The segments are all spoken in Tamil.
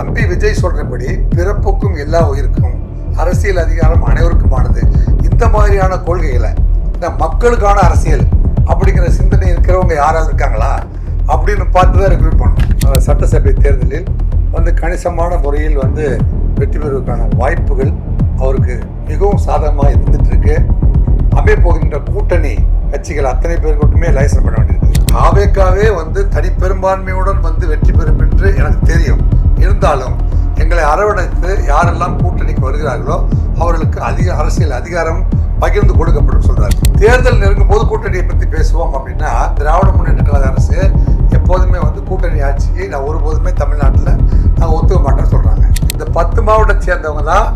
தம்பி விஜய் சொல்றபடி பிறப்புக்கும் எல்லா உயிருக்கும் அரசியல் அதிகாரம் அனைவருக்குமானது. இந்த மாதிரியான கொள்கைகளை இந்த மக்களுக்கான அரசியல் அப்படிங்கிற சிந்தனை இருக்கிறவங்க யாராவது இருக்காங்களா? அப்படின்னு பார்த்து தான் ரெக்ரூட் பண்ணணும் சட்டசபை தேர்தலில் வந்து கணிசமான முறையில் வந்து வெற்றி பெறுவதற்கான வாய்ப்புகள் அவருக்கு மிகவும் சாதகமாக இருந்துட்டு இருக்கு அமைப்போகின்ற கூட்டணி கட்சிகள் அத்தனை பேர் லைசன் பண்ண வேண்டியிருக்கு. காவேக்காவே வந்து தனிப்பெரும்பான்மையுடன் வந்து வெற்றி பெறும் என்று எனக்கு தெரியும். இருந்தாலும் எங்களை அரவணைத்து யாரெல்லாம் கூட்டணிக்கு வருகிறார்களோ அவர்களுக்கு அதிக அரசியல் அதிகாரம் பகிர்ந்து கொடுக்கப்படும் சொல்றாரு. தேர்தல் நெருங்கும் போது கூட்டணியை பற்றி பேசுவோம் அப்படின்னா திராவிட முன்னேற்ற கழக அரசு எப்போதுமே வந்து கூட்டணி ஆட்சிக்கு நான் ஒருபோதுமே தமிழ்நாட்டில் நாங்கள் ஒத்துக்க மாட்டேன்னு சொல்கிறாங்க இந்த பத்து மாவட்டத்தை சேர்ந்தவங்க தான்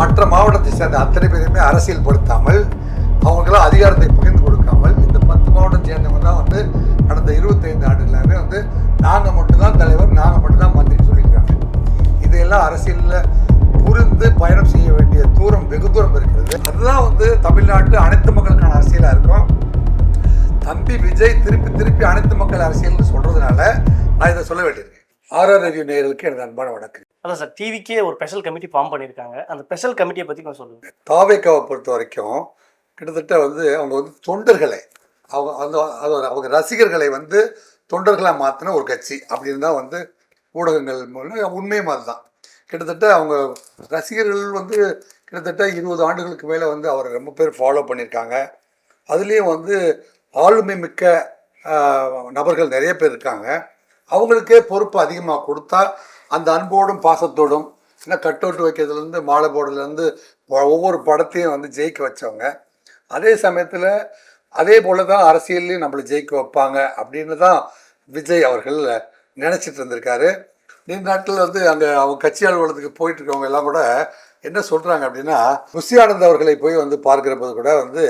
மற்ற மாவட்டத்தை சேர்ந்த அத்தனை பேருமே அரசியல் படுத்தாமல் அவங்களாம் அதிகாரத்தை பகிர்ந்து கொடுக்காமல் இந்த பத்து மாவட்டம் சேர்ந்தவங்க தான் வந்து கடந்த இருபத்தைந்து ஆண்டுகளாகவே வந்து நாங்கள் மட்டும்தான் தலைவர் நாங்கள் மட்டும்தான் மந்திரி. இதையெல்லாம் அரசியலில் புரிந்து பயணம் செய்ய வேண்டிய தூரம் வெகு தூரம் இருக்கிறது. அதுதான் வந்து தமிழ்நாட்டு அனைத்து மக்களுக்கான அரசியலாக இருக்கும். தம்பி விஜய் திருப்பி திருப்பி அனைத்து மக்கள் அரசியல்னு சொல்றதுனால நான் இதை சொல்ல வேண்டியிருக்கேன். ஆர்ஆர் ரவி நேயர்களுக்கு எனது அன்பான வணக்கம். அதான் சார் டிவிக்கே ஒரு ஸ்பெஷல் கமிட்டி ஃபார்ம் பண்ணியிருக்காங்க. அந்த ஸ்பெஷல் கமிட்டியை பற்றி கொஞ்சம் சொல்லுங்க. தாவேக்காவை பொறுத்த வரைக்கும் கிட்டத்தட்ட வந்து அவங்க வந்து தொண்டர்களை அவங்க அந்த அவங்க ரசிகர்களை வந்து தொண்டர்களாக மாற்றின ஒரு கட்சி அப்படின்னு தான் வந்து ஊடகங்கள் மூலம் உண்மையும் அதுதான். கிட்டத்தட்ட அவங்க ரசிகர்கள் வந்து கிட்டத்தட்ட இருபது ஆண்டுகளுக்கு மேலே வந்து அவரை ரொம்ப பேர் ஃபாலோ பண்ணியிருக்காங்க. அதுலேயும் வந்து ஆளுமை மிக்க நபர்கள் நிறைய பேர் இருக்காங்க. அவங்களுக்கே பொறுப்பு அதிகமாக கொடுத்தா அந்த அன்போடும் பாசத்தோடும் ஏன்னா கட் அவுட் வைக்கிறதுலேருந்து மாலை போடுறதுலேருந்து ஒவ்வொரு படத்தையும் வந்து ஜெயிக்க வச்சவங்க. அதே சமயத்தில் அதே போல தான் அரசியல்லையும் நம்மளை ஜெயிக்க வைப்பாங்க அப்படின்னு தான் விஜய் அவர்கள் நினச்சிட்டு இருந்திருக்காரு. நீண்ட நாட்கள் வந்து அங்கே அவங்க கட்சி அலுவலகத்துக்கு போயிட்டு இருக்கவங்க எல்லாம் கூட என்ன சொல்கிறாங்க அப்படின்னா முசியானந்த் அவர்களை போய் வந்து பார்க்குறப்போது கூட வந்து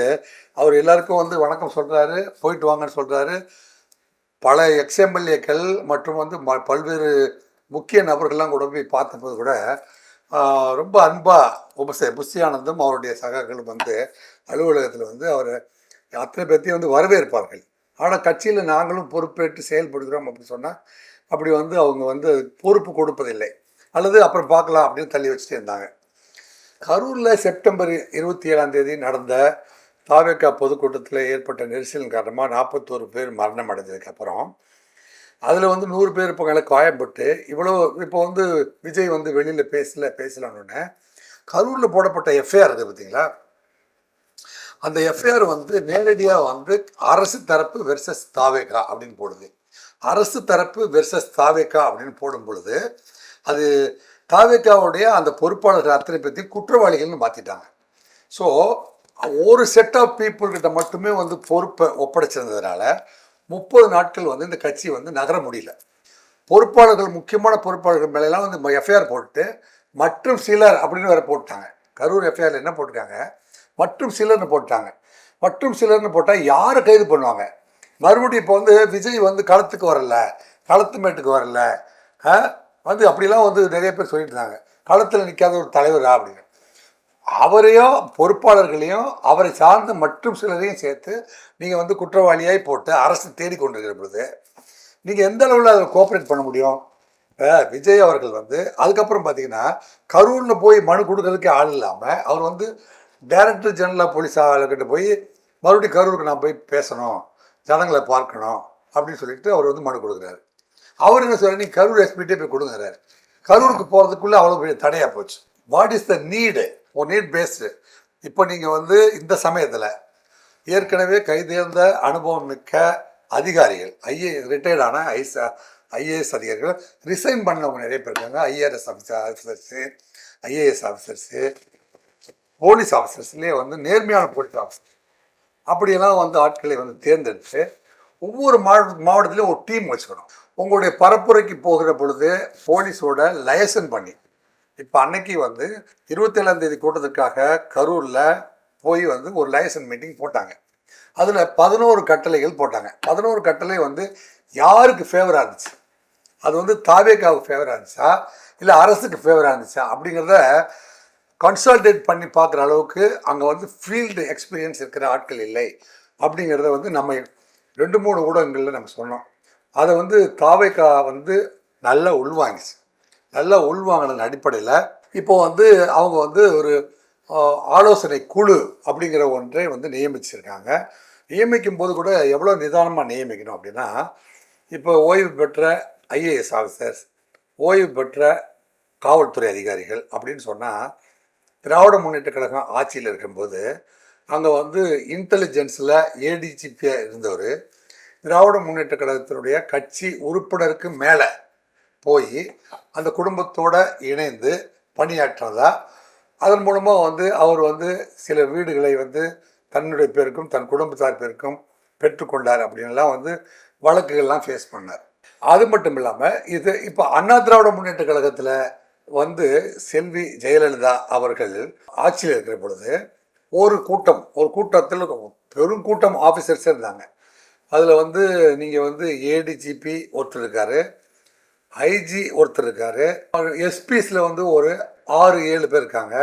அவர் எல்லாருக்கும் வந்து வணக்கம் சொல்கிறாரு போயிட்டு வாங்கன்னு சொல்கிறாரு பல எக்ஸ்எம்எல்ஏக்கள் மற்றும் வந்து ம- பல்வேறு முக்கிய நபர்கள்லாம் கூட போய் பார்த்தபோது கூட ரொம்ப அன்பாக உபச புஷியானந்தும் அவருடைய சகாக்களும் வந்து அலுவலகத்தில் வந்து அவரை அத்தனை பேர்த்தையும் வந்து வரவேற்பார்கள். ஆனால் கட்சியில் நாங்களும் பொறுப்பேற்று செயல்படுகிறோம் அப்படின்னு சொன்னால் அப்படி வந்து அவங்க வந்து பொறுப்பு கொடுப்பதில்லை. அல்லது அப்புறம் பார்க்கலாம் அப்படின்னு தள்ளி வச்சுட்டு இருந்தாங்க. கரூரில் செப்டம்பர் இருபத்தி ஏழாம் தேதி நடந்த தாவேக்கா பொதுக்கூட்டத்தில் ஏற்பட்ட நெரிசலின் காரணமாக நாற்பத்தோரு பேர் மரணம் அடைஞ்சதுக்கு அப்புறம் அதில் வந்து நூறு பேர் இப்போ மேலே காயப்பட்டு இவ்வளோ இப்போ வந்து விஜய் வந்து வெளியில் பேசல பேசலான்னு கரூரில் போடப்பட்ட எஃப்ஐஆர் இருக்குது பார்த்தீங்களா அந்த எஃப்ஐஆர் வந்து நேரடியாக வந்து அரசு தரப்பு வெர்சஸ் தாவேகா அப்படின்னு போடுது. அரசு தரப்பு வெர்சஸ் தாவேகா அப்படின்னு போடும் பொழுது அது தாவேக்காவுடைய அந்த பொறுப்பாளர்கள் அத்தனை பேர்த்தையும் குற்றவாளிகள்னு மாற்றிட்டாங்க ஸோ ஒரு செட் ஆஃப் பீப்புள்கிட்ட மட்டுமே வந்து பொறுப்பை ஒப்படைச்சிருந்ததுனால முப்பது நாட்கள் வந்து இந்த கட்சி வந்து நகர முடியல. பொறுப்பாளர்கள் முக்கியமான பொறுப்பாளர்கள் மேலெல்லாம் வந்து எஃப்ஐஆர் போட்டு மற்றும் சிலர் அப்படின்னு வேறு போட்டாங்க. கரூர் எஃப்ஐஆர் என்ன போட்டிருக்காங்க? மற்றும் சிலர்னு போட்டாங்க. மற்றும் சிலர்னு போட்டால் யாரை கைது பண்ணுவாங்க? மறுபடியும் இப்போ வந்து விஜய் வந்து களத்துக்கு வரல களத்து மேட்டுக்கு வரல வந்து அப்படிலாம் வந்து நிறைய பேர் சொல்லிட்டு இருந்தாங்க. களத்தில் நிற்காத ஒரு தலைவரா அப்படின்னு. அவரையும் பொறுப்பாளர்களையும் அவரை சார்ந்த மற்றும் சிலரையும் சேர்த்து நீங்கள் வந்து குற்றவாளியாய் போட்டு அரசு தேடிக்கொண்டிருக்கிற பொழுது நீங்கள் எந்த அளவில் அதை கோஆப்ரேட் பண்ண முடியும்? விஜய் அவர்கள் வந்து அதுக்கப்புறம் பார்த்தீங்கன்னா கரூரில் போய் மனு கொடுக்கறதுக்கே ஆள் இல்லாமல் அவர் வந்து டைரக்டர் ஜெனரல் போலீஸ் ஆளுக்கிட்ட போய் மறுபடியும் கரூருக்கு நான் போய் பேசணும். ஜனங்களை பார்க்கணும் அப்படின்னு சொல்லிட்டு அவர் வந்து மனு கொடுக்குறாரு. அவர் என்ன சொல்றாரு? நீ கரூர் எஸ்பிட்டே போய் கொடுங்கிறாரு. கரூருக்கு போகிறதுக்குள்ளே அவ்வளோ பெரிய தடையாக போச்சு. வாட் இஸ் த நீடு ஒரு நீட் பேஸ்டு இப்போ நீங்கள் வந்து இந்த சமயத்தில் ஏற்கனவே கைதேர்ந்த அனுபவம் மிக்க அதிகாரிகள் ஐஏ ரிட்டையர்டான ஐஸ் ஐஏஎஸ் அதிகாரிகள் ரிசைன் பண்ணவங்க நிறைய பேர் இருக்காங்க. IRS officer officers IAS officers police ஆஃபீஸர்ஸ்லேயே வந்து நேர்மையான போலீஸ் ஆஃபீஸர் அப்படியெல்லாம் வந்து ஆட்களை வந்து தேர்ந்தெடுத்து ஒவ்வொரு மாவட்ட மாவட்டத்திலையும் ஒரு டீம் வச்சுக்கணும். உங்களுடைய பரப்புரைக்கு போகிற பொழுது போலீஸோட லைசன் பண்ணி இப்போ அன்னைக்கு வந்து இருபத்தேழாம் தேதி கூட்டத்துக்காக கரூரில் போய் வந்து ஒரு லைசன் மீட்டிங் போட்டாங்க. அதில் பதினோரு கட்டளைகள் போட்டாங்க. பதினோரு கட்டளை வந்து யாருக்கு ஃபேவராக இருந்துச்சு? அது வந்து தாவேக்காவுக்கு ஃபேவராக இருந்துச்சா? இல்லை அரசுக்கு ஃபேவராக இருந்துச்சா? அப்படிங்கிறத கன்சல்டேட் பண்ணி பார்க்குற அளவுக்கு அங்கே வந்து ஃபீல்டு எக்ஸ்பீரியன்ஸ் இருக்கிற ஆட்கள் இல்லை. அப்படிங்கிறத வந்து நம்ம ரெண்டு மூணு ஊடகங்களில் நம்ம சொன்னோம். அதை வந்து தாவைக்கா வந்து நல்லா உள்வாங்கிச்சு நல்லா உள்வாங்கின அடிப்படையில் இப்போ வந்து அவங்க வந்து ஒரு ஆலோசனை குழு அப்படிங்கிற ஒன்றை வந்து நியமிச்சிருக்காங்க. நியமிக்கும் போது கூட எவ்வளோ நிதானமாக நியமிக்கணும் அப்படின்னா இப்போ ஓய்வு பெற்ற ஐஏஎஸ் ஆஃபீஸர்ஸ் ஓய்வு பெற்ற காவல்துறை அதிகாரிகள் அப்படின்னு சொன்னால் திராவிட முன்னேற்ற கழகம் ஆட்சியில் இருக்கும்போது அங்கே வந்து இன்டெலிஜென்ஸில் ஏடிஜிபியாக இருந்தவர். திராவிட முன்னேற்ற கழகத்தினுடைய கட்சி உறுப்பினருக்கு மேலே போய் அந்த குடும்பத்தோடு இணைந்து பணியாற்றுறதா அதன் மூலமாக வந்து அவர் வந்து சில வீடுகளை வந்து தன்னுடைய பேருக்கும் தன் குடும்பத்தார் பேருக்கும் பெற்றுக்கொண்டார் அப்படின்லாம் வந்து வழக்குகள்லாம் ஃபேஸ் பண்ணார். அது மட்டும் இல்லாமல் இது இப்போ அண்ணா திராவிட முன்னேற்ற கழகத்தில் வந்து செல்வி ஜெயலலிதா அவர்கள் ஆட்சியில் இருக்கிற பொழுது ஒரு கூட்டம் ஒரு கூட்டத்தில் பெரும் கூட்டம் ஆஃபீஸர்ஸ் இருந்தாங்க. அதில் வந்து நீங்கள் வந்து ஏடிஜிபி ஒருத்தர் இருக்காரு ஐஜி ஒருத்தர் இருக்காரு எஸ்பிஸில் வந்து ஒரு ஆறு ஏழு பேர் இருக்காங்க.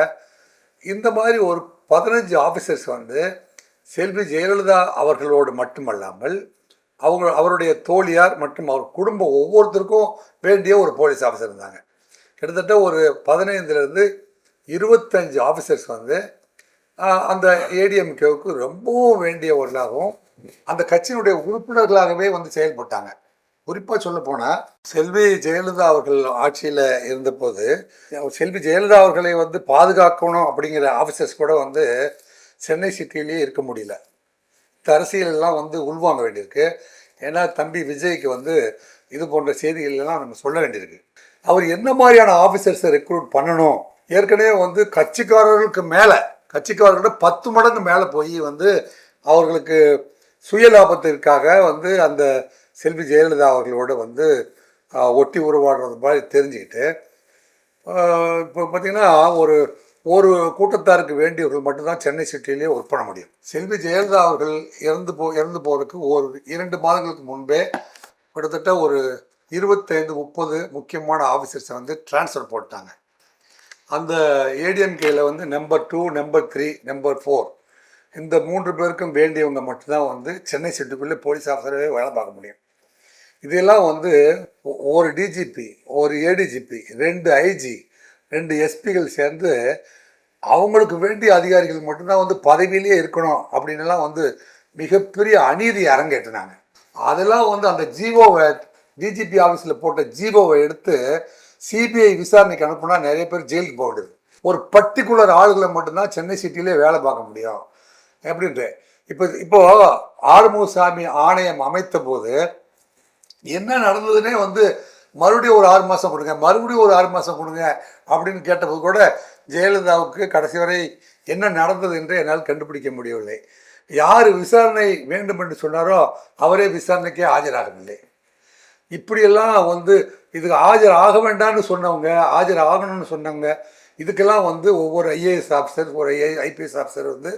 இந்த மாதிரி ஒரு பதினஞ்சு ஆஃபீஸர்ஸ் வந்து செல்வி ஜெயலலிதா அவர்களோடு மட்டுமல்லாமல் அவங்க அவருடைய தோழியார் மற்றும் அவர் குடும்பம் ஒவ்வொருத்தருக்கும் வேண்டிய ஒரு போலீஸ் ஆஃபீஸர் இருந்தாங்க. கிட்டத்தட்ட ஒரு பதினைந்துலேருந்து இருபத்தஞ்சு ஆஃபீஸர்ஸ் வந்து அந்த ஏடிஎம்கேவுக்கு ரொம்பவும் வேண்டியவர்களாகவும் அந்த கட்சியினுடைய உறுப்பினர்களாகவே வந்து செயல்பட்டாங்க. குறிப்பாக சொல்ல போனால் செல்வி ஜெயலலிதா அவர்கள் ஆட்சியில் இருந்தபோது செல்வி ஜெயலலிதா அவர்களை வந்து பாதுகாக்கணும் அப்படிங்கிற ஆஃபீஸர்ஸ் கூட வந்து சென்னை சிட்டிலேயே இருக்க முடியல. இந்த அரசியலெல்லாம் வந்து உள்வாங்க வேண்டியிருக்கு. ஏன்னா தம்பி விஜய்க்கு வந்து இது போன்ற செய்திகள்லாம் நம்ம சொல்ல வேண்டியிருக்கு. அவர் என்ன மாதிரியான ஆஃபீஸர்ஸை ரெக்ரூட் பண்ணணும்? ஏற்கனவே வந்து கட்சிக்காரர்களுக்கு மேலே கட்சிக்காரர்களோட பத்து மடங்கு மேலே போய் வந்து அவர்களுக்கு சுய லாபத்திற்காக வந்து அந்த செல்வி ஜெயலலிதா அவர்களோட வந்து ஒட்டி உருவாடுறது மாதிரி தெரிஞ்சுக்கிட்டு இப்போ பார்த்தீங்கன்னா ஒரு ஒரு கூட்டத்தாருக்கு வேண்டியவர்கள் மட்டும்தான் சென்னை சிட்டியிலே ஒர்க் பண்ண முடியும். செல்வி ஜெயலலிதா அவர்கள் இறந்து போ இறந்து போகிறதுக்கு ஒரு இரண்டு மாதங்களுக்கு முன்பே கிட்டத்தட்ட ஒரு இருபத்தைந்து முப்பது முக்கியமான ஆஃபீஸர்ஸை வந்து ட்ரான்ஸ்ஃபர் போட்டாங்க. அந்த ஏடிஎம்கேல வந்து number two number three number four இந்த மூன்று பேருக்கும் வேண்டியவங்க மட்டும்தான் வந்து சென்னை சிட்டிக்குள்ளே போலீஸ் ஆஃபீஸரவே வேலை பார்க்க முடியும். இதெல்லாம் வந்து ஒ- ஒரு டிஜிபி ஒரு ஏடிஜிபி ரெண்டு ஐஜி ரெண்டு எஸ்பிகள் சேர்ந்து அவங்களுக்கு வேண்டிய அதிகாரிகள் மட்டும்தான் வந்து பதவியிலேயே இருக்கணும் அப்படின்னுலாம் வந்து மிகப்பெரிய அநீதி அரங்கேற்றினாங்க. அதெல்லாம் வந்து அந்த ஜீவோவை டிஜிபி ஆஃபீஸில் போட்ட ஜீவோவை எடுத்து சிபிஐ விசாரணைக்கு அனுப்புனா நிறைய பேர் ஜெயிலுக்கு போடுது ஒரு பர்டிகுலர் ஆளுகளை மட்டும்தான் சென்னை சிட்டிலே வேலை பார்க்க முடியும் எப்படின்ட்டு இப்போ இப்போ ஆறுமுகசாமி ஆணையம் அமைத்த போது என்ன நடந்ததுன்னே வந்து மறுபடியும் ஒரு ஆறு மாதம் கொடுங்க மறுபடியும் ஒரு ஆறு மாதம் கொடுங்க அப்படின்னு கேட்டபோது கூட ஜெயலலிதாவுக்கு கடைசி வரை என்ன நடந்தது என்று என்னால் கண்டுபிடிக்க முடியவில்லை. யார் விசாரணை வேண்டும் என்று சொன்னாரோ அவரே விசாரணைக்கே ஆஜராகவில்லை. இப்படியெல்லாம் வந்து இதுக்கு ஆஜர் ஆக வேண்டாம்னு சொன்னவங்க ஆஜர் ஆகணும்னு சொன்னவங்க இதுக்கெல்லாம் வந்து ஒவ்வொரு ஐஏஎஸ் ஆஃபீஸர் ஒரு ஐஏ ஐபிஎஸ் ஆஃபீஸர் வந்து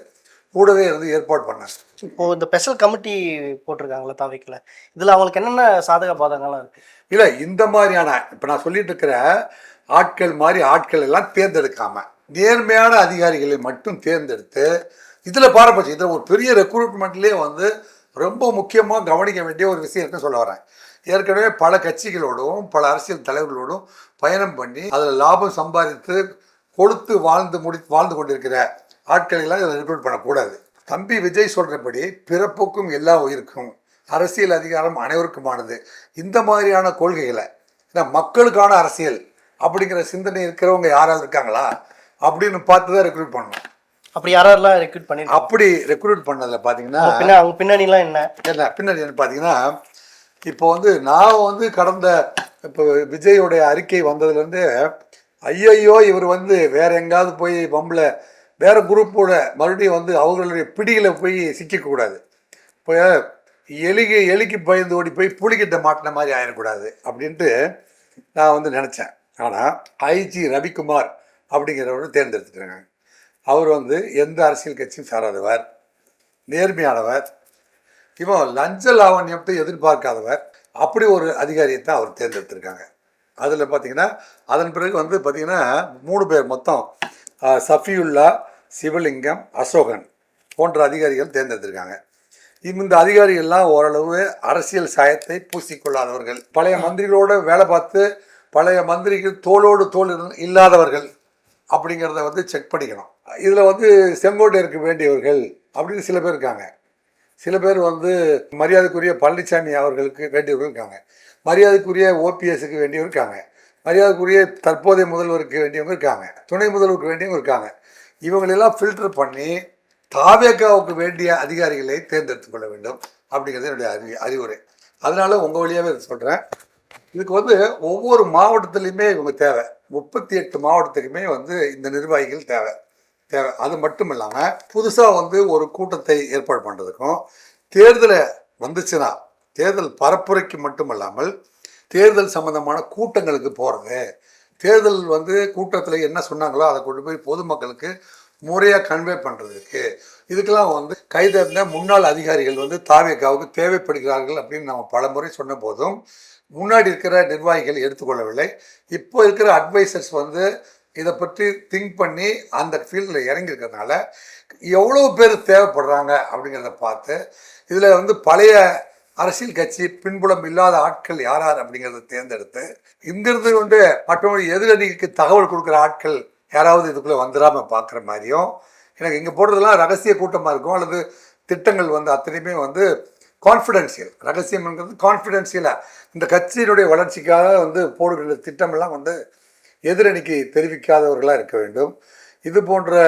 கூடவே இருந்து ஏற்பாடு பண்ணாங்க இப்போ இந்த ஸ்பெஷல் கமிட்டி போட்டிருக்காங்களா தாவைக்கில் இதில் அவங்களுக்கு என்னென்ன சாதக பாதகங்கள்லாம் இருக்கு? இல்லை இந்த மாதிரியான இப்போ நான் சொல்லிட்டு இருக்கிற ஆட்கள் மாதிரி ஆட்கள் எல்லாம் தேர்ந்தெடுக்காம நேர்மையான அதிகாரிகளை மட்டும் தேர்ந்தெடுத்து இதில் பாரபட்சம் இதில் ஒரு பெரிய ரெக்ரூட்மெண்ட்லேயே வந்து ரொம்ப முக்கியமாக கவனிக்க வேண்டிய ஒரு விஷயம் இருக்குன்னு சொல்ல வரேன். ஏற்கனவே பல கட்சிகளோடும் பல அரசியல் தலைவர்களோடும் பயணம் பண்ணி அதில் லாபம் சம்பாதித்து கொடுத்து வாழ்ந்து முடி வாழ்ந்து கொண்டிருக்கிற ஆட்களை எல்லாம் இதில் ரெக்ரூட் பண்ணக்கூடாது. தம்பி விஜய் சொல்கிறபடி பிறப்புக்கும் எல்லா உயிருக்கும். அரசியல் அதிகாரம் அனைவருக்குமானது. இந்த மாதிரியான கொள்கைகளை ஏன்னா மக்களுக்கான அரசியல் அப்படிங்கிற சிந்தனை இருக்கிறவங்க யாராவது இருக்காங்களா? அப்படின்னு பார்த்து தான் ரெக்ரூட் பண்ணணும். அப்படி யாரெல்லாம் ரெக்ரூட் பண்ணிருக்காங்க? அப்படி ரெக்ரூட் பண்ணதில் பார்த்தீங்கன்னா அவங்க பின்ன அவங்க பின்னணிலாம் என்ன? என்ன பின்னாடி என்ன பார்த்தீங்கன்னா இப்போ வந்து நான் வந்து கடந்த இப்போ விஜயோடைய அறிக்கை வந்ததுலேருந்து ஐயையோ இவர் வந்து வேற எங்காவது போய் பம்பில் வேறு குரூப்போட மறுபடியும் வந்து அவர்களுடைய பிடியில் போய் சிக்கக்கூடாது இப்போ எலிக்கு எலிக்கு பயந்து ஓடி போய் புலிகிட்ட மாட்டின மாதிரி ஆயிடக்கூடாது அப்படின்ட்டு நான் வந்து நினச்சேன். ஆனால் ஐஜி ரவிக்குமார் அப்படிங்கிறவர் தேர்ந்தெடுத்துட்டாங்க. அவர் வந்து எந்த அரசியல் கட்சியும் சாராதவர் நேர்மையானவர் இவன் லஞ்ச லாவண்யத்தை எதிர்பார்க்காதவர். அப்படி ஒரு அதிகாரியை தான் அவர் தேர்ந்தெடுத்திருக்காங்க. அதில் பார்த்தீங்கன்னா அதன் பிறகு வந்து பார்த்திங்கன்னா மூணு பேர் மொத்தம் சஃபியுல்லா சிவலிங்கம் அசோகன் போன்ற அதிகாரிகள் தேர்ந்தெடுத்திருக்காங்க. இந்த அதிகாரிகள்லாம் ஓரளவு அரசியல் சாயத்தை பூசிக்கொள்ளாதவர்கள். பழைய மந்திரிகளோட வேலை பார்த்து பழைய மந்திரிகள் தோளோடு தோல் இல்லாதவர்கள் அப்படிங்கிறத வந்து செக் பண்ணிக்கணும். இதில் வந்து செங்கோட்டையருக்கு வேண்டியவர்கள் அப்படின்னு சில பேர் இருக்காங்க. சில பேர் வந்து மரியாதைக்குரிய பழனிசாமி அவர்களுக்கு வேண்டியவர்கள் இருக்காங்க. மரியாதைக்குரிய ஓபிஎஸ்க்கு வேண்டியவர் இருக்காங்க. மரியாதைக்குரிய தற்போதைய முதல்வருக்கு வேண்டியவங்க இருக்காங்க. துணை முதல்வருக்கு வேண்டியவங்க இருக்காங்க. இவங்களெல்லாம் ஃபில்டர் பண்ணி தாவேக்காவுக்கு வேண்டிய அதிகாரிகளை தேர்ந்தெடுத்து கொள்ள வேண்டும் அப்படிங்கிறது என்னுடைய அறி அறிவுரை. அதனால உங்கள் வழியாகவே சொல்கிறேன் இதுக்கு வந்து ஒவ்வொரு மாவட்டத்துலேயுமே இவங்க தேவை. முப்பத்தி எட்டு மாவட்டத்துக்குமே வந்து இந்த நிர்வாகிகள் தேவை. தேவை. அது மட்டும் இல்லாமல் புதுசாக வந்து ஒரு கூட்டத்தை ஏற்பாடு பண்ணுறதுக்கும் தேர்தலை வந்துச்சுன்னா தேர்தல் பரப்புரைக்கு மட்டும் இல்லாமல் தேர்தல் சம்பந்தமான கூட்டங்களுக்கு போகிறது தேர்தல் வந்து கூட்டத்தில் என்ன சொன்னாங்களோ அதை கொண்டு போய் பொதுமக்களுக்கு முறையாக கன்வே பண்ணுறதுக்கு இதுக்கெல்லாம் வந்து கைதேர்ந்த முன்னாள் அதிகாரிகள் வந்து தாவேக்காவுக்கு தேவைப்படுகிறார்கள் அப்படின்னு நம்ம பலமுறை சொன்ன போதும் முன்னாடி இருக்கிற நிர்வாகிகள் எடுத்துக்கொள்ளவில்லை. இப்போ இருக்கிற அட்வைசர்ஸ் வந்து இதை பற்றி திங்க் பண்ணி அந்த ஃபீல்டில் இறங்கியிருக்கிறதுனால எவ்வளோ பேர் தேவைப்படுறாங்க அப்படிங்கிறத பார்த்து இதில் வந்து பழைய அரசியல் கட்சி பின்புலம் இல்லாத ஆட்கள் யாரார் அப்படிங்கிறத தேர்ந்தெடுத்து இங்கிருந்து கொண்டு மற்றவங்க எதிரணிக்கு தகவல் கொடுக்குற ஆட்கள் யாராவது இதுக்குள்ளே வந்துடாமல் பார்க்குற மாதிரியும் எனக்கு இங்கே போடுறதெல்லாம் ரகசிய கூட்டமாக இருக்கும். அல்லது திட்டங்கள் வந்து அத்தனையுமே வந்து கான்ஃபிடென்ஷியல் ரகசியம்ங்கிறது கான்ஃபிடென்ஷியலாக இந்த கட்சியினுடைய வளர்ச்சிக்காக வந்து போடுகிற திட்டமெல்லாம் வந்து எதிரணிக்கு தெரிவிக்காதவர்களாக இருக்க வேண்டும். இது போன்ற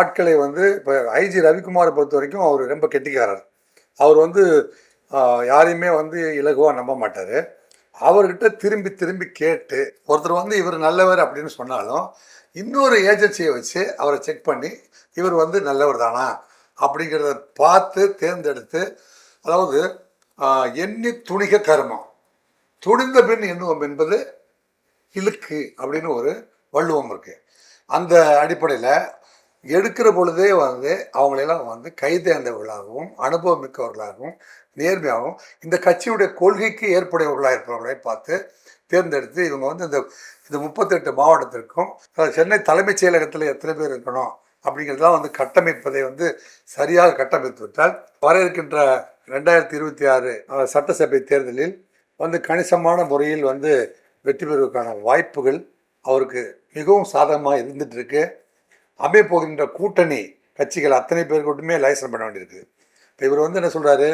ஆட்களை வந்து இப்போ ஐஜி ரவிக்குமாரை பொறுத்த வரைக்கும் அவர் ரொம்ப கெட்டிக்காரர். அவர் வந்து யாரையுமே வந்து இலகுவாக நம்ப மாட்டார். அவர்கிட்ட திரும்பி திரும்பி கேட்டு ஒருத்தர் வந்து இவர் நல்லவர் அப்படின்னு சொன்னாலும் இன்னொரு ஏஜென்சியை வச்சு அவரை செக் பண்ணி இவர் வந்து நல்லவர் தானா அப்படிங்கிறத பார்த்து தேர்ந்தெடுத்து அதாவது எண்ணி துணிக கர்மம். துணிந்த பின் எண்ணுவோம் என்பது இழுக்கு அப்படின்னு ஒரு வள்ளுவம் இருக்குது அந்த அடிப்படையில் எடுக்கிற பொழுதே வந்து அவங்களெல்லாம் வந்து கைதேர்ந்தவர்களாகவும் அனுபவம் மிக்கவர்களாகவும் நேர்மையாகவும் இந்த கட்சியுடைய கொள்கைக்கு ஏற்புடையவர்களாக இருப்பவர்களை பார்த்து தேர்ந்தெடுத்து இவங்க வந்து இந்த இந்த முப்பத்தெட்டு மாவட்டத்திற்கும் சென்னை தலைமைச் செயலகத்தில் எத்தனை பேர் இருக்கணும் அப்படிங்கிறதெல்லாம் வந்து கட்டமைப்பதை வந்து சரியாக கட்டமைத்து விட்டால் வர இருக்கின்ற ரெண்டாயிரத்தி இருபத்தி ஆறு சட்டசபை தேர்தலில் வந்து கணிசமான முறையில் வந்து வெற்றி பெறுவதற்கான வாய்ப்புகள் அவருக்கு மிகவும் சாதகமாக இருந்துட்டு இருக்கு. அமைப்போகின்ற கூட்டணி கட்சிகள் அத்தனை பேருக்கிட்டுமே லைசன் பண்ண வேண்டியிருக்கு. இப்போ இவர் வந்து என்ன சொல்கிறாரு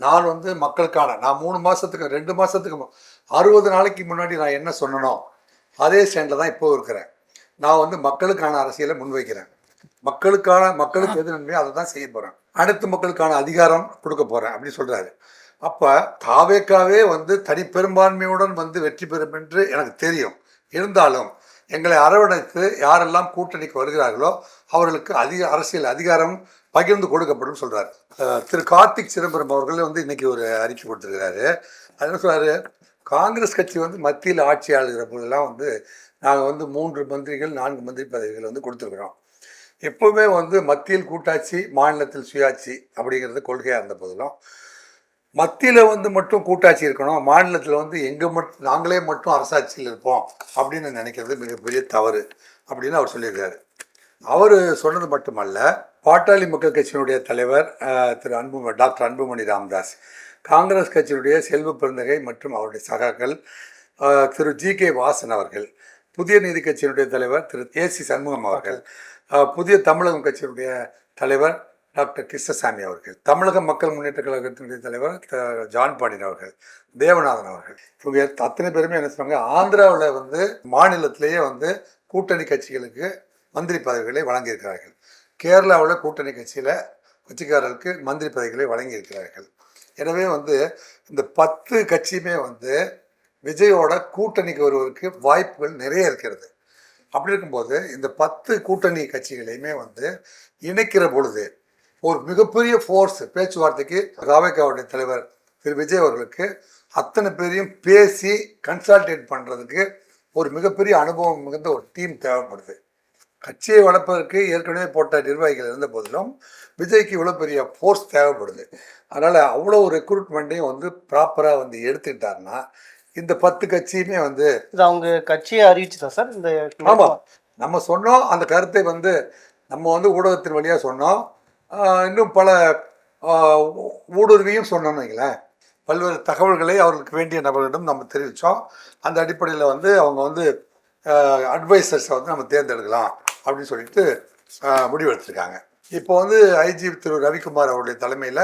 நான் வந்து மக்களுக்கான நான் மூணு மாதத்துக்கு ரெண்டு மாதத்துக்கு அறுபது நாளைக்கு முன்னாடி நான் என்ன சொன்னனோ அதே ஸ்டாண்டில் தான் இப்போ இருக்கிறேன். நான் வந்து மக்களுக்கான அரசியலை முன்வைக்கிறேன். மக்களுக்கான மக்களுக்கு எது நன்மையோ அதை தான் செய்ய போகிறேன் அனைத்து மக்களுக்கான அதிகாரம் கொடுக்க போகிறேன் அப்படின்னு சொல்கிறாரு அப்போ தாவேக்காவே வந்து தனி பெரும்பான்மையுடன் வந்து வெற்றி பெறும் என்று எனக்கு தெரியும். இருந்தாலும் எங்களை அரவணைத்து யாரெல்லாம் கூட்டணிக்கு வருகிறார்களோ அவர்களுக்கு அதிக அரசியல் அதிகாரம் பகிர்ந்து கொடுக்கப்படும் சொல்கிறார் திரு கார்த்திக் சிதம்பரம் அவர்கள் வந்து இன்னைக்கு ஒரு அறிக்கை கொடுத்துருக்கிறாரு. அது என்ன காங்கிரஸ் கட்சி வந்து மத்தியில் ஆட்சி ஆளுகிற போதெல்லாம் வந்து நாங்கள் வந்து மூன்று மந்திரிகள் நான்கு மந்திரி பதவிகள் வந்து கொடுத்துருக்குறோம். எப்போவுமே வந்து மத்தியில் கூட்டாட்சி மாநிலத்தில் சுயாட்சி அப்படிங்கிறது கொள்கையாக இருந்த போதிலும் மத்தியில் வந்து மட்டும் கூட்டாட்சி இருக்கணும் மாநிலத்தில் வந்து எங்கே மட்டும் நாங்களே மட்டும் அரசாட்சியில் இருப்போம் அப்படின்னு நினைக்கிறது மிகப்பெரிய தவறு அப்படின்னு அவர் சொல்லியிருக்காரு. அவர் சொன்னது மட்டுமல்ல பாட்டாளி மக்கள் கட்சியினுடைய தலைவர் திரு அன்பு டாக்டர் அன்புமணி ராமதாஸ் காங்கிரஸ் கட்சியினுடைய செல்வ பெருந்தகை மற்றும் அவருடைய சகாக்கள் திரு ஜி கே வாசன் அவர்கள் புதிய நீதி கட்சியினுடைய தலைவர் திரு ஏ சி சண்முகம் அவர்கள் புதிய தமிழகம் கட்சியினுடைய தலைவர் டாக்டர் கிருஷ்ணசாமி அவர்கள் தமிழக மக்கள் முன்னேற்ற கழகத்தினுடைய தலைவர் த- ஜான் பாண்டியன் அவர்கள் தேவநாதன் அவர்கள். இவங்க அத்தனை பேருமே என்ன சொன்னாங்க ஆந்திராவில் வந்து மாநிலத்திலேயே வந்து கூட்டணி கட்சிகளுக்கு மந்திரி பதவிகளை வழங்கியிருக்கிறார்கள். கேரளாவில் கூட்டணி கட்சியில் கட்சிக்காரருக்கு மந்திரி பதவிகளை வழங்கியிருக்கிறார்கள். எனவே வந்து இந்த பத்து கட்சியுமே வந்து விஜயோட கூட்டணிக்கு வருவதற்கு வாய்ப்புகள் நிறைய இருக்கிறது. அப்படி இருக்கும்போது இந்த பத்து கூட்டணி கட்சிகளையுமே வந்து இணைக்கிற பொழுது ஒரு மிகப்பெரிய ஃபோர்ஸ் பேச்சுவார்த்தைக்கு ராவேக்காவுடைய தலைவர் திரு விஜய் அவர்களுக்கு அத்தனை பேரையும் பேசி கன்சல்டேட் பண்ணுறதுக்கு ஒரு மிகப்பெரிய அனுபவம் மிகுந்த ஒரு டீம் தேவைப்படுது. கட்சியை வளர்ப்பதற்கு ஏற்கனவே போட்ட நிர்வாகிகள் இருந்த போதிலும் விஜய்க்கு இவ்வளோ பெரிய ஃபோர்ஸ் தேவைப்படுது. அதனால் அவ்வளோ ரெக்ரூட்மெண்ட்டையும் வந்து ப்ராப்பராக வந்து எடுத்துக்கிட்டாருன்னா இந்த பத்து கட்சியுமே வந்து இது அவங்க கட்சியை அறிவிச்சுதா சார்? இந்த ஆமாம் நம்ம சொன்னோம் அந்த கருத்தை வந்து நம்ம வந்து ஊடகத்தின் வழியாக சொன்னோம். இன்னும் பல ஊடுருவியும் சொன்னோம்னு வைங்களேன். பல்வேறு தகவல்களை அவர்களுக்கு வேண்டிய நபர்களிடம் நம்ம தெரிவித்தோம் அந்த அடிப்படையில் வந்து அவங்க வந்து அட்வைசர்ஸை வந்து நம்ம தேர்ந்தெடுக்கலாம் அப்படின்னு சொல்லிட்டு முடிவெடுத்திருக்காங்க. இப்போ வந்து ஐஜி திரு. ரவிக்குமார் அவருடைய தலைமையில்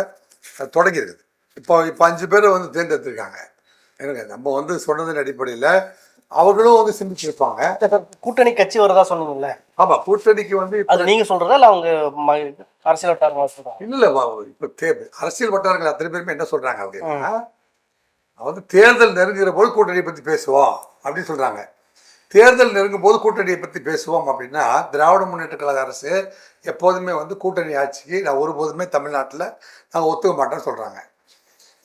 தொடங்கியிருக்குது இப்போ இப்போ அஞ்சு பேரை வந்து தேர்ந்தெடுத்திருக்காங்க. எனக்கு நம்ம வந்து சொன்னதன் அடிப்படையில் அவர்களும் வந்து சிந்திச்சிருப்பாங்க. கூட்டணி கட்சி வரதா சொன்னீங்கல்ல ஆமாம் கூட்டணிக்கு வந்து அது நீங்க சொல்றதா இல்ல அவங்க அரசியல் வட்டாரமா சொல்றாங்க? இல்ல இப்ப அரசியல் வட்டாரங்கள் அத்தனை பேருமே என்ன சொல்றாங்க அப்படின்னா வந்து தேர்தல் நெருங்குற போது கூட்டணியை பத்தி பேசுவோம் அப்படின்னு சொல்றாங்க. தேர்தல் நெருங்கும் போது கூட்டணியை பத்தி பேசுவோம் அப்படின்னா திராவிட முன்னேற்ற கழக அரசு எப்போதுமே வந்து கூட்டணி ஆட்சிக்கு நான் ஒருபோதுமே தமிழ்நாட்டில் நாங்கள் ஒத்துக்க மாட்டேன்னு சொல்றாங்க.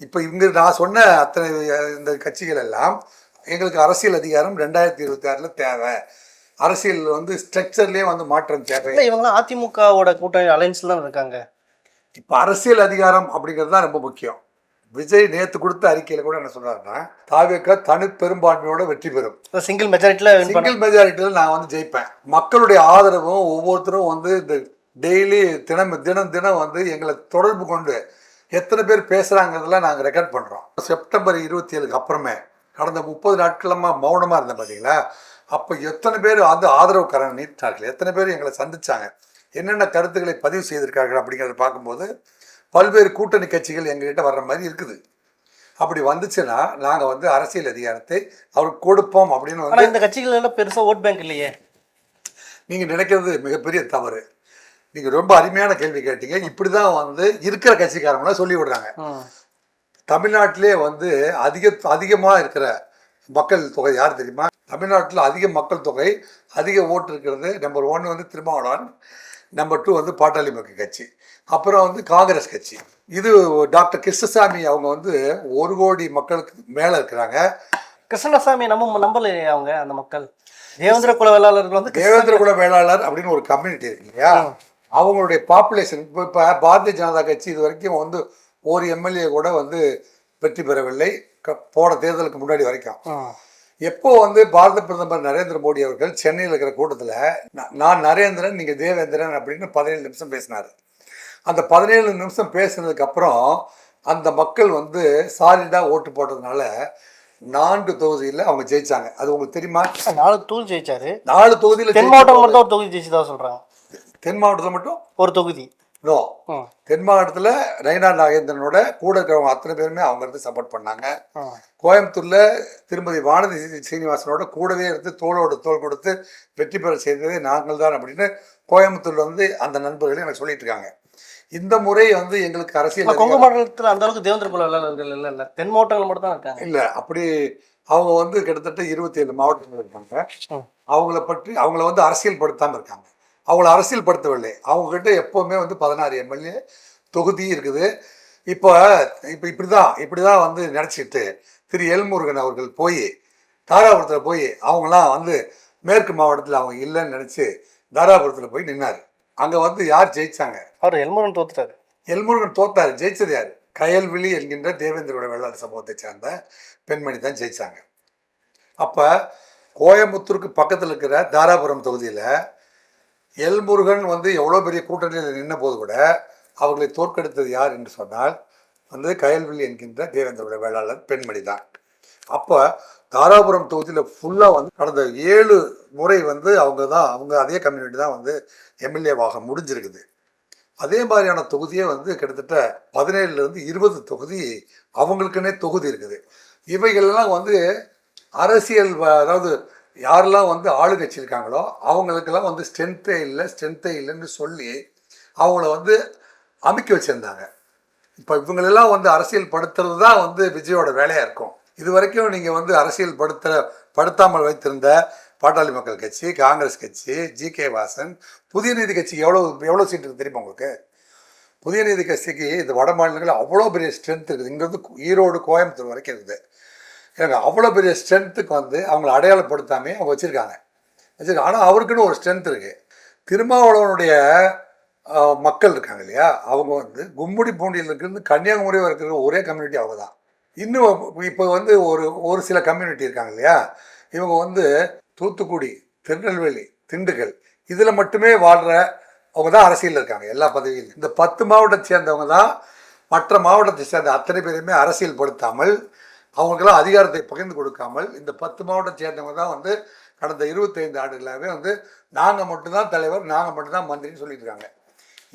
இப்போ இங்க நான் சொன்ன அத்தனை இந்த கட்சிகள் எல்லாம் எங்களுக்கு அரசியல் அதிகாரம் ரெண்டாயிரத்தி இருபத்தி ஆறுல தேவை. அரசியல் வந்து ஸ்ட்ரக்சர்லேயே வந்து மாற்றம் தேவை. இல்ல இவங்கலாம் அதிமுகவோட கூட்டணி அலைன்ஸ்ல தான் இருக்காங்க. இப்போ அரசியல் அதிகாரம் அப்படிங்கிறது தான் ரொம்ப முக்கியம். விஜய் நேத்து கொடுத்த அறிக்கையில கூட என்ன சொல்றாருன்னா தாவேக்க தனி பெரும்பான்மையோட வெற்றி பெறும். சிங்கிள் பண்ண சிங்கிள் மெஜாரிட்டியில் நான் வந்து ஜெயிப்பேன். மக்களுடைய ஆதரவும் ஒவ்வொருத்தரும் வந்து இந்த டெய்லி தினம் தினம் தினம் வந்து எங்களை தொடர்பு கொண்டு எத்தனை பேர் பேசுறாங்கிறதெல்லாம் நாங்கள் ரெக்கார்ட் பண்றோம். செப்டம்பர் இருபத்தி ஏழுக்கு அப்புறமே கடந்த முப்பது நாட்களமா மௌனமா இருந்தேன் பார்த்தீங்களா அப்போ எத்தனை பேர் வந்து ஆதரவு கரண் நீட்டார்கள் எத்தனை பேர் எங்களை சந்திச்சாங்க? என்னென்ன கருத்துக்களை பதிவு செய்திருக்கார்கள் அப்படிங்கிறத பார்க்கும்போது பல்வேறு கூட்டணி கட்சிகள் எங்ககிட்ட வர்ற மாதிரி இருக்குது. அப்படி வந்துச்சுன்னா நாங்கள் வந்து அரசியல் அதிகாரத்தை அவருக்கு கொடுப்போம் அப்படின்னு வந்து இந்த கட்சிகள் எல்லாம் பெருசா ஓட் பேங்க் இல்லையே. நீங்கள் நினைக்கிறது மிகப்பெரிய தவறு. நீங்கள் ரொம்ப அருமையான கேள்வி கேட்டீங்க. இப்படி தான் வந்து இருக்கிற கட்சிக்காரங்களாம் சொல்லி விடுறாங்க. தமிழ்நாட்டிலே வந்து அதிக அதிகமாக இருக்கிற மக்கள் தொகை யார் தெரியுமா? தமிழ்நாட்டில் அதிக மக்கள் தொகை அதிக ஓட்டு இருக்கிறது. நம்பர் ஒன் வந்து திருமாவளவன். நம்பர் டூ வந்து பாட்டாளி மக்கள் கட்சி. அப்புறம் வந்து காங்கிரஸ் கட்சி. இது டாக்டர் கிருஷ்ணசாமி அவங்க வந்து ஒரு கோடி மக்களுக்கு மேலே இருக்கிறாங்க. கிருஷ்ணசாமி நம்ம நம்பலையே அவங்க அந்த மக்கள். தேவேந்திர குல வேளாளர்கள் வந்து தேவேந்திர குல வேளாளர் அப்படின்னு ஒரு கம்யூனிட்டி இருக்கு இல்லையா? அவங்களுடைய பாப்புலேஷன் இப்போ இப்போ பாரதிய ஜனதா கட்சி இது வரைக்கும் வந்து ஒரு எம்எல்ஏ கூட வந்து வெற்றி பெறவில்லை. போன தேர்தலுக்கு முன்னாடி வரைக்கும். எப்போ வந்து பாரத பிரதமர் நரேந்திர மோடி அவர்கள் சென்னையில் இருக்கிற கூட்டத்தில் நான் நரேந்திரன் நீங்கள் தேவேந்திரன் அப்படின்னு பதினேழு நிமிஷம் பேசினார். அந்த பதினேழு நிமிஷம் பேசுனதுக்கு அப்புறம் அந்த மக்கள் வந்து சாலிடாக ஓட்டு போட்டதுனால நான்கு தொகுதியில் அவங்க ஜெயிச்சாங்க. அது உங்களுக்கு தெரியுமா? நாலு தூள் ஜெயிச்சாரு. நாலு தொகுதியில் தென் மாவட்டம் மட்டும் ஒரு தொகுதி ஜெயிச்சதா சொல்றாங்க தென் மாவட்டத்தில் மட்டும்? ஒரு தொகுதி. நோ. தென் மாவட்டத்தில் நயினா நாகேந்திரனோட கூட இருக்கிறவங்க அத்தனை பேருமே அவங்க இருந்து சப்போர்ட் பண்ணாங்க. கோயம்புத்தூர்ல திருமதி வானதி சீனிவாசனோட கூடவே இருந்து தோளோடு தோள் கொடுத்து வெற்றி பெற செய்ததே நாங்கள் தான் அப்படின்னு கோயம்புத்தூர்ல வந்து அந்த நண்பர்கள் எனக்கு சொல்லிட்டு இருக்காங்க. இந்த முறை வந்து எங்களுக்கு அரசியல் கொங்கு மாவட்டத்துல அந்த அளவுக்கு தேவேந்திர குல வேளாளர்கள் இல்ல இல்ல. தென் மாவட்டங்கள் மட்டும் தான் இருக்காங்க. இல்ல அப்படி அவங்க வந்து கிட்டத்தட்ட இருபத்தி ஏழு மாவட்டங்கள் இருக்காங்க. அவங்கள பற்றி அவங்கள வந்து அரசியல் படுத்தாம இருக்காங்க. அவங்கள அரசியல் படுத்தவில்லை. அவங்க கிட்ட எப்பவுமே வந்து பதினாறு எம்எல்ஏ தொகுதி இருக்குது. இப்போ இப்போ இப்படிதான் இப்படிதான் வந்து நினச்சிட்டு திரு எல்முருகன் அவர்கள் போய் தாராபுரத்தில் போய் அவங்களாம் வந்து மேற்கு மாவட்டத்தில் அவங்க இல்லைன்னு நினச்சி தாராபுரத்தில் போய் நின்னார். அங்கே வந்து யார் ஜெயிச்சாங்க? அவர் எல்முருகன் தோத்துட்டாரு. எல்முருகன் தோத்தார். ஜெயிச்சது யார்? கயல்விழி என்கின்ற தேவேந்திரோட வெள்ளாளர் சமூகத்தை சேர்ந்த பெண்மணி தான் ஜெயிச்சாங்க. அப்போ கோயம்புத்தூருக்கு பக்கத்தில் இருக்கிற தாராபுரம் தொகுதியில் எல்முருகன் வந்து எவ்வளோ பெரிய கூட்டணியில் நின்ன போது கூட அவர்களை தோற்கடித்தது யார் என்று சொன்னால் வந்து கயல்வில் என்கின்ற தேவேந்திரோட வேளாளர் பெண்மணி தான். அப்போ தாராபுரம் தொகுதியில் ஃபுல்லாக வந்து கடந்த ஏழு முறை வந்து அவங்க தான் அவங்க அதே கம்யூனிட்டி தான் வந்து எம்எல்ஏவாக முடிஞ்சிருக்குது. அதே மாதிரியான தொகுதியே வந்து கிட்டத்தட்ட பதினேழுலேருந்து இருபது தொகுதி அவங்களுக்குன்னே தொகுதி இருக்குது. இவைகள்லாம் வந்து அரசியல் அதாவது யாரெல்லாம் வந்து ஆளுங்கட்சி இருக்காங்களோ அவங்களுக்கெல்லாம் வந்து ஸ்ட்ரென்த்தே இல்லை ஸ்ட்ரென்த்தே இல்லைன்னு சொல்லி அவங்கள வந்து அமைக்க வச்சுருந்தாங்க. இப்போ இவங்களெல்லாம் வந்து அரசியல் படுத்துறது தான் வந்து விஜயோட வேலையாக இருக்கும். இது வரைக்கும் நீங்கள் வந்து அரசியல் படுத்துகிற படுத்தாமல் வைத்திருந்த பாட்டாளி மக்கள் கட்சி காங்கிரஸ் கட்சி ஜி. கே. வாசன் புதிய நீதி கட்சி எவ்வளோ எவ்வளோ சீட் இருக்குது தெரியுமா உங்களுக்கு? புதிய நீதி கட்சிக்கு இந்த வட மாநிலங்களில் அவ்வளோ பெரிய ஸ்ட்ரென்த் இருக்குது. இங்கேருந்து ஈரோடு கோயம்புத்தூர் வரைக்கும் இருக்குது. எனக்கு அவ்வளோ பெரிய ஸ்ட்ரென்த்துக்கு வந்து அவங்கள அடையாளப்படுத்தாமே அவங்க வச்சுருக்காங்க. வச்சுருக்காங்க ஆனால் அவருக்குன்னு ஒரு ஸ்ட்ரென்த் இருக்குது திருமாவளவனுடைய மக்கள் இருக்காங்க இல்லையா? அவங்க வந்து கும்முடி பூண்டியில் இருக்கிறது கன்னியாகுமரி இருக்கிற ஒரே கம்யூனிட்டி அவங்க தான் இன்னும் இப்போ வந்து ஒரு ஒரு சில கம்யூனிட்டி இருக்காங்க இல்லையா? இவங்க வந்து தூத்துக்குடி திருநெல்வேலி திண்டுக்கல் இதில் மட்டுமே வாழ்கிற அவங்க தான் அரசியலில் இருக்காங்க எல்லா பதவியிலும். இந்த பத்து மாவட்டத்தை சேர்ந்தவங்க தான் மற்ற மாவட்டத்தை சேர்ந்த அத்தனை பேருமே அரசியல் படுத்தாமல் அவங்களுக்கெல்லாம் அதிகாரத்தை பகிர்ந்து கொடுக்காமல் இந்த பத்து மாவட்டத்தை சேர்ந்தவங்க தான் வந்து கடந்த இருபத்தைந்து ஆண்டுகளாகவே வந்து நாங்கள் மட்டும்தான் தலைவர் நாங்கள் மட்டும்தான் மந்திரின்னு சொல்லிட்டு இருக்காங்க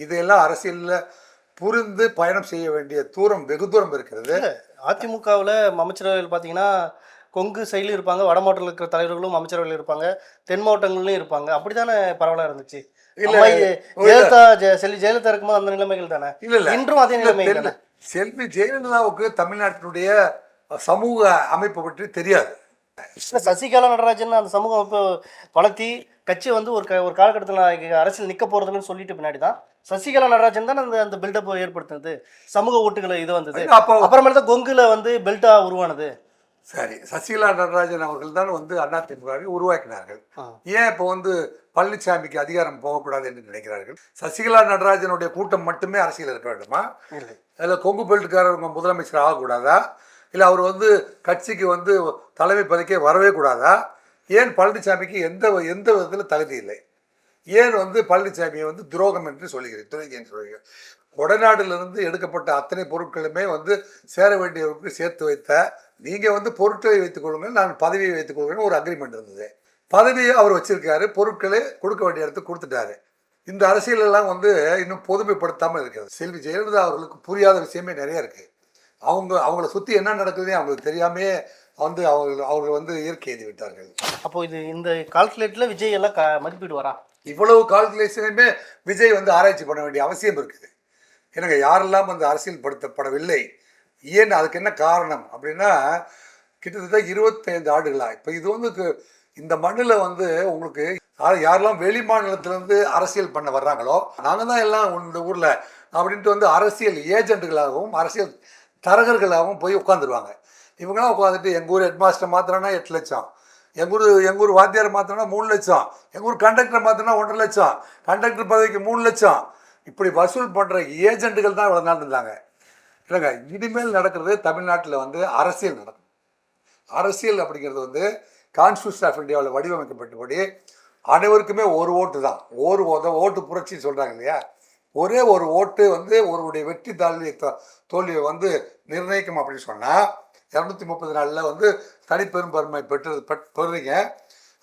இதையெல்லாம் அரசியலில் புரிந்து பயணம் செய்ய வேண்டிய தூரம் வெகு தூரம் இருக்கிறது. அதிமுகவில் அமைச்சரவையில் பார்த்தீங்கன்னா கொங்கு சைடிலும் இருப்பாங்க வட மாவட்டத்தில் இருக்கிற தலைவர்களும் அமைச்சரவையில் இருப்பாங்க தென் மாவட்டங்கள்லையும் இருப்பாங்க. அப்படித்தானே பரவலாக இருந்துச்சு? ஜெயலலிதா செல்வி ஜெயலலிதா இருக்கும்போது அந்த நிலைமைகள் தானே? இல்ல இன்றும் அதே நிலைமை. தானே? செல்வி ஜெயலலிதாவுக்கு தமிழ்நாட்டினுடைய சமூக அமைப்பு பற்றி தெரியாது. சசிகலா நடராஜன் அந்த சமூக அமைப்பு வளர்த்தி கட்சி வந்து ஒரு ஒரு காலகட்டத்தில் அரசியல் நிற்க போறதுன்னு சொல்லிட்டு பின்னாடி தான் சசிகலா நடராஜன் தான் அந்த அந்த பில்டப் ஏற்படுத்தினது. சமூக ஓட்டுகளை இது வந்தது. அப்போ அப்புறமேல தான் கொங்குல வந்து பெல்ட்டா உருவானது. சரி சசிகலா நடராஜன் அவர்கள் தான் வந்து அதிமுகவை உருவாக்கினார்கள். ஏன் இப்போ வந்து பழனிசாமிக்கு அதிகாரம் போகக்கூடாது என்று நினைக்கிறார்கள்? சசிகலா நடராஜனுடைய கூட்டம் மட்டுமே அரசியல் இருக்க வேண்டுமா? இல்லை. அதில் கொங்கு பெல்ட்டுக்காரவங்க முதலமைச்சர் ஆகக்கூடாதா? இல்லை அவர் வந்து கட்சிக்கு வந்து தலைமை பதவிக்கே வரவே கூடாதா? ஏன் பழனிசாமிக்கு எந்த எந்த விதத்தில் தகுதி இல்லை? ஏன் வந்து பழனிசாமியை வந்து துரோகம் என்று சொல்லுகிறேன் துரோகி என்று சொல்கிறேன் கொடநாட்டிலிருந்து எடுக்கப்பட்ட அத்தனை பொருட்களுமே வந்து சேர வேண்டியவருக்கு சேர்த்து வைத்த நீங்கள் வந்து பொருட்களை வைத்துக் கொள்ளுங்கள் நான் பதவியை வைத்துக் கொள்கிறேன் ஒரு அக்ரிமெண்ட் இருந்தது. பதவியை அவர் வச்சிருக்காரு பொருட்களை கொடுக்க வேண்டிய இடத்துக்கு கொடுத்துட்டாரு. இந்த அரசியலெல்லாம் வந்து இன்னும் பொதுமைப்படுத்தாமல் இருக்கிறது. செல்வி ஜெயலலிதா அவர்களுக்கு புரியாத விஷயமே நிறைய இருக்குது அவங்க அவங்கள சுற்றி என்ன நடக்குதுன்னே அவங்களுக்கு தெரியாமே வந்து அவங்க அவங்க வந்து இயற்கை எழுதி விட்டார்கள். அப்போ இது இந்த கால்குலேட்ல விஜய் எல்லாம் க மதிப்பீடு வரா இவ்வளவு கால்குலேஷனையுமே விஜய் வந்து ஆராய்ச்சி பண்ண வேண்டிய அவசியம் இருக்குது. எனக்கு யாரெல்லாம் வந்து அரசியல் படுத்தப்படவில்லை ஏன் அதுக்கு என்ன காரணம் அப்படின்னா கிட்டத்தட்ட இருபத்தைந்து ஆண்டுகளா இப்போ இது வந்து இந்த மண்ணில் வந்து உங்களுக்கு யார் யாரெல்லாம் வெளி மாநிலத்திலேருந்து அரசியல் பண்ண வர்றாங்களோ நாங்கள் தான் எல்லாம் இந்த ஊரில் அப்படின்ட்டு வந்து அரசியல் ஏஜென்ட்டுகளாகவும் அரசியல் தரகர்களாகவும் போய் உட்காந்துருவாங்க இவங்களாம் உட்காந்துட்டு எங்கள் ஊர் ஹெட்மாஸ்டர் மாத்திரம்னா எட்டு லட்சம். எங்கள் ஊர் எங்கள் ஊர் வாத்தியார் மாத்திரம்னா மூணு லட்சம். எங்கள் ஊர் கண்டக்டர் மாத்திரம்னா ஒன்றரை லட்சம். கண்டக்டர் பதவிக்கு மூணு லட்சம். இப்படி வசூல் பண்ணுற ஏஜென்ட்டுகள் தான் இவ்வளோ நாள் இருந்தாங்க. இல்லைங்க இனிமேல் நடக்கிறது தமிழ்நாட்டில் வந்து அரசியல் நடக்கும். அரசியல் அப்படிங்கிறது வந்து கான்ஸ்டியூஷன் ஆஃப் இந்தியாவில் வடிவமைக்கப்பட்டபடி அனைவருக்குமே ஒரு ஓட்டு தான். ஒரு ஓட்டு புரட்சின்னு சொல்கிறாங்க இல்லையா? ஒரே ஒரு ஓட்டு வந்து ஒருவருடைய வெற்றி தோல்வியை தோல்வியை வந்து நிர்ணயிக்கும் அப்படின்னு சொன்னால் இரநூத்தி முப்பது நாளில் வந்து தனிப்பெரும்பான்மை பெற்று பெற்- பெறுறீங்க.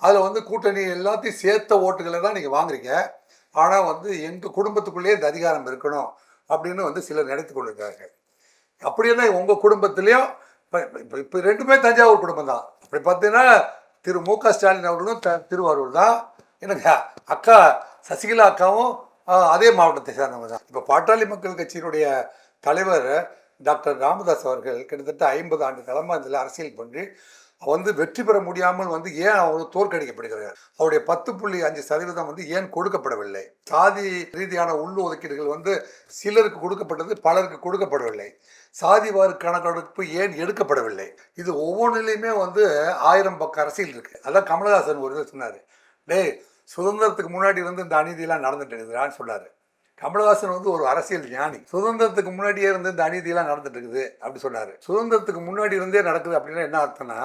அதில் வந்து கூட்டணி எல்லாத்தையும் சேர்த்த ஓட்டுகளை தான் நீங்கள் வாங்குறீங்க. ஆனால் வந்து எங்கள் குடும்பத்துக்குள்ளேயே இந்த அதிகாரம் இருக்கணும் அப்படின்னு வந்து சிலர் நினைத்து கொண்டிருக்காங்க அப்படின்னா உங்கள் குடும்பத்துலேயும் இப்போ இப்போ இப்போ ரெண்டுமே தஞ்சாவூர் குடும்பம் தான். அப்படி பார்த்தீங்கன்னா திரு மு க ஸ்டாலின் அவர்களும் த திருவாரூர் தான். எனக்கு அக்கா சசிகலா அக்காவும் அதே மாவட்டத்தை சேர்ந்தவங்க தான். இப்போ பாட்டாளி மக்கள் கட்சியினுடைய தலைவர் டாக்டர் ராமதாஸ் அவர்கள் கிட்டத்தட்ட ஐம்பது ஆண்டு காலமாக இதில் அரசியல் பண்ணி வந்து வெற்றி பெற முடியாமல் வந்து ஏன் அவர் தோற்கடிக்கப்படுகிறார்? அவருடைய பத்து புள்ளி அஞ்சு சதவீதம் வந்து ஏன் கொடுக்கப்படவில்லை? சாதி ரீதியான உள் ஒதுக்கீடுகள் வந்து சிலருக்கு கொடுக்கப்பட்டது பலருக்கு கொடுக்கப்படவில்லை. சாதிவாறு கணக்கெடுப்பு ஏன் எடுக்கப்படவில்லை? இது ஒவ்வொன்றிலையுமே வந்து ஆயிரம் பக்கம் அரசியல் இருக்கு. அதான் கமலஹாசன் ஒரு இதில் சொன்னார். டேய் சுதந்திரத்துக்கு முன்னாடி வந்து இந்த அநீதியெல்லாம் நடந்துட்டு இருக்குதுடான்னு சொன்னார். கமலஹாசன் வந்து ஒரு அரசியல் ஞானி. சுதந்திரத்துக்கு முன்னாடியே இருந்து இந்த அநீதியெல்லாம் நடந்துட்டு இருக்குது அப்படி சொன்னார். சுதந்திரத்துக்கு முன்னாடி இருந்தே நடக்குது அப்படின்னா என்ன அர்த்தம்னா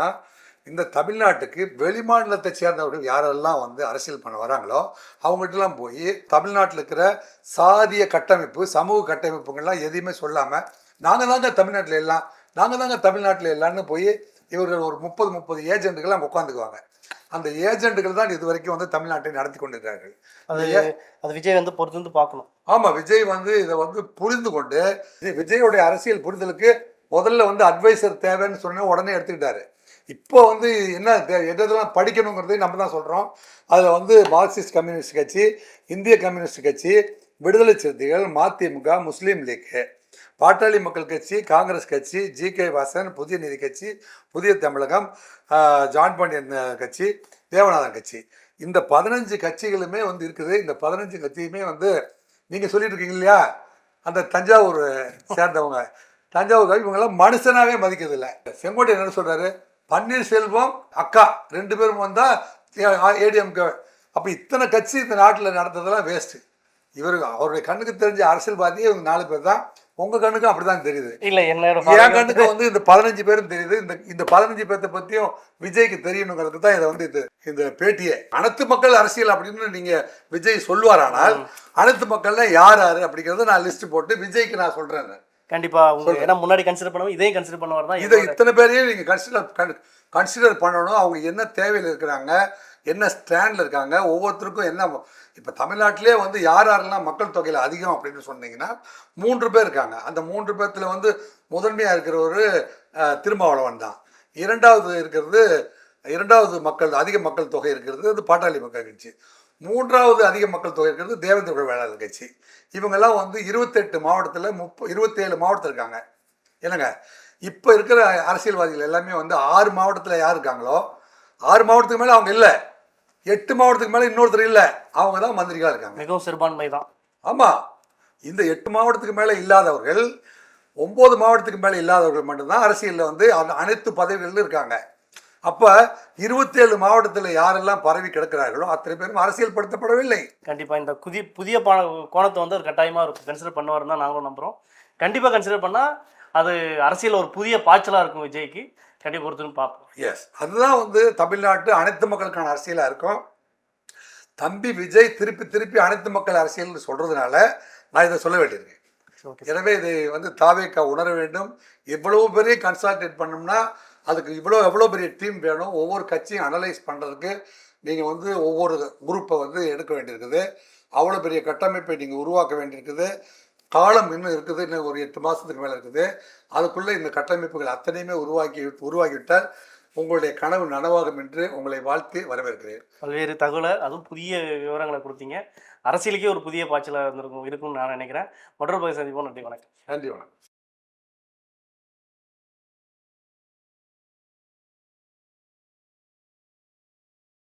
இந்த தமிழ்நாட்டுக்கு வெளிமாநிலத்தை சேர்ந்தவர்கள் யாரெல்லாம் வந்து அரசியல் பண்ண வராங்களோ அவங்ககிட்டலாம் போய் தமிழ்நாட்டில் இருக்கிற சாதிய கட்டமைப்பு சமூக கட்டமைப்புங்கள்லாம் எதையுமே சொல்லாமல் நாங்கள் தாங்க தமிழ்நாட்டில் எல்லாம் நாங்கள் தாங்க தமிழ்நாட்டில் எல்லாம்னு போய் இவர்கள் ஒரு முப்பது முப்பது ஏஜென்ட்டுகள் அங்கே உட்காந்துக்குவாங்க அந்த ஏஜென்ட்டுகள் தான் இது வரைக்கும் வந்து தமிழ்நாட்டை நடத்தி கொண்டிருக்கிறார்கள். அது அது விஜய் வந்து பொறுத்து வந்து பார்க்கணும். ஆமாம் விஜய் வந்து இதை வந்து புரிந்து கொண்டு விஜயோடைய அரசியல் புரிதலுக்கு முதல்ல வந்து அட்வைசர் தேவைன்னு சொன்ன உடனே எடுத்துக்கிட்டாரு. இப்போ வந்து என்ன எதெல்லாம் படிக்கணுங்கிறதையும் நம்ம தான் சொல்கிறோம் அதில் வந்து மார்க்சிஸ்ட் கம்யூனிஸ்ட் கட்சி இந்திய கம்யூனிஸ்ட் கட்சி விடுதலை சிறுத்தைகள் மதிமுக முஸ்லீம் லீக். பாட்டாளி மக்கள் கட்சி காங்கிரஸ் கட்சி ஜி. கே. வாசன் புதிய நீதி கட்சி புதிய தமிழகம் ஜான் பாண்டியன் கட்சி தேவநாதன் கட்சி. இந்த பதினஞ்சு கட்சிகளுமே வந்து இருக்குது. இந்த பதினஞ்சு கட்சியுமே வந்து நீங்கள் சொல்லிட்டு இருக்கீங்க இல்லையா? அந்த தஞ்சாவூர் சேர்ந்தவங்க. தஞ்சாவூர் இவங்கெல்லாம் மனுஷனாவே மதிக்கிறது இல்லை செங்கோட்டை என்ன சொல்கிறாரு பன்னீர்செல்வம் அக்கா ரெண்டு பேரும் வந்தால் ஏடிஎம்கே அப்போ இத்தனை கட்சி இந்த நாட்டில் நடந்ததெல்லாம் வேஸ்ட்டு இவர் அவருடைய கண்ணுக்கு தெரிஞ்ச அரசியல்வாதியே இவங்க நாலு பேர் தான். உங்க கண்ணுக்கும் அப்படிதான் தெரியுது. இல்ல என்னோட என் கண்ணுக்கு வந்து இந்த பதினஞ்சு பேரும் தெரியுது. இந்த இந்த பதினஞ்சு பேர்த்த பத்தியும் விஜய்க்கு தெரியணுங்கிறது தான் இதை வந்து இது இந்த பேட்டியே. அனைத்து மக்கள் அரசியல் அப்படின்னு நீங்க விஜய் சொல்லுவாரானால் அனைத்து மக்கள்ல யார் யாரு அப்படிங்கறத நான் லிஸ்ட் போட்டு விஜய்க்கு நான் சொல்றேன் கண்டிப்பா உங்க ஏன்னா முன்னாடி கன்சிடர் பண்ணுவோம் இதையும் கன்சிடர் பண்ணுவார் தான் இதை இத்தனை பேரையும் நீங்கள் கன்சிடர் கன்சிடர் பண்ணணும். அவங்க என்ன தேவையில் இருக்கிறாங்க என்ன ஸ்டாண்டில் இருக்காங்க ஒவ்வொருத்தருக்கும் என்ன இப்போ தமிழ்நாட்டிலே வந்து யார் யாரெல்லாம் மக்கள் தொகையில் அதிகம் அப்படின்னு சொன்னீங்கன்னா மூன்று பேர் இருக்காங்க. அந்த மூன்று பேர்த்தில் வந்து முதன்மையாக இருக்கிற ஒரு திருமாவளவன் தான். இரண்டாவது இருக்கிறது இரண்டாவது மக்கள் அதிக மக்கள் தொகை இருக்கிறது அது பாட்டாளி மக்கள் கட்சி. மூன்றாவது அதிக மக்கள் தொகை இருக்கிறது தேவேந்திர வேளாளர் கட்சி. இவங்கெல்லாம் வந்து இருபத்தெட்டு மாவட்டத்தில் முப்ப இருபத்தேழு மாவட்டத்தில் இருக்காங்க. என்னங்க? இப்போ இருக்கிற அரசியல்வாதிகள் எல்லாமே வந்து ஆறு மாவட்டத்தில் யார் இருக்காங்களோ ஆறு மாவட்டத்துக்கு மேலே அவங்க இல்லை. எட்டு மாவட்டத்துக்கு மேலே இன்னொருத்தர் இல்லை. அவங்க தான் மந்திரிகளாக இருக்காங்க. மிகவும் சிறுபான்மை தான் ஆமாம் இந்த எட்டு மாவட்டத்துக்கு மேலே இல்லாதவர்கள் ஒம்பது மாவட்டத்துக்கு மேலே இல்லாதவர்கள் மட்டும்தான் அரசியலில் வந்து அனைத்து பதவிகளிலும் இருக்காங்க. அப்போ இருபத்தேழு மாவட்டத்தில் யாரெல்லாம் பரவி கிடக்கிறார்களோ அத்தனை பேரும் அரசியல் படுத்தப்படவில்லை கண்டிப்பா இந்த புதிய புதிய கோணத்தை வந்து ஒரு கட்டாயமா ஒரு கன்சிடர் பண்ணுவாருன்னு தான் நாங்களும் நம்புறோம். கண்டிப்பா கன்சிடர் பண்ணா அது அரசியல் ஒரு புதிய பாய்ச்சலா இருக்கும் விஜய்க்கு. கண்டிப்பா பொறுத்துன்னு பார்ப்போம். எஸ் அதுதான் வந்து தமிழ்நாட்டு அனைத்து மக்களுக்கான அரசியலாக இருக்கும். தம்பி விஜய் திருப்பி திருப்பி அனைத்து மக்கள் அரசியல்னு சொல்கிறதுனால நான் இதை சொல்ல வேண்டியிருக்கேன். எனவே இதை வந்து தாவேக்கா உணர வேண்டும். இவ்வளவு பெரிய கன்சல்டேட் பண்ணோம்னா அதுக்கு இவ்வளோ எவ்வளோ பெரிய டீம் வேணும். ஒவ்வொரு கட்சியும் அனலைஸ் பண்ணுறதுக்கு நீங்கள் வந்து ஒவ்வொரு குரூப்பை வந்து எடுக்க வேண்டியிருக்குது. அவ்வளோ பெரிய கட்டமைப்பை நீங்கள் உருவாக்க வேண்டியிருக்குது. காலம் இன்னும் இருக்குது இன்னும் ஒரு எட்டு மாதத்துக்கு மேலே இருக்குது அதுக்குள்ளே இந்த கட்டமைப்புகள் அத்தனையுமே உருவாக்கி உருவாக்கிவிட்டால் உங்களுடைய கனவு நனவாகும் என்று உங்களை வாழ்த்தி வரவேற்கிறேன். பல்வேறு தகவலை அதுவும் புதிய விவரங்களை கொடுத்தீங்க. அரசியலுக்கே ஒரு புதிய பாய்ச்சலாக இருந்திருக்கும் இருக்கும்னு நான் நினைக்கிறேன். மற்றொரு பகுதி சந்திப்போம். நன்றி வணக்கம். நன்றி வணக்கம்.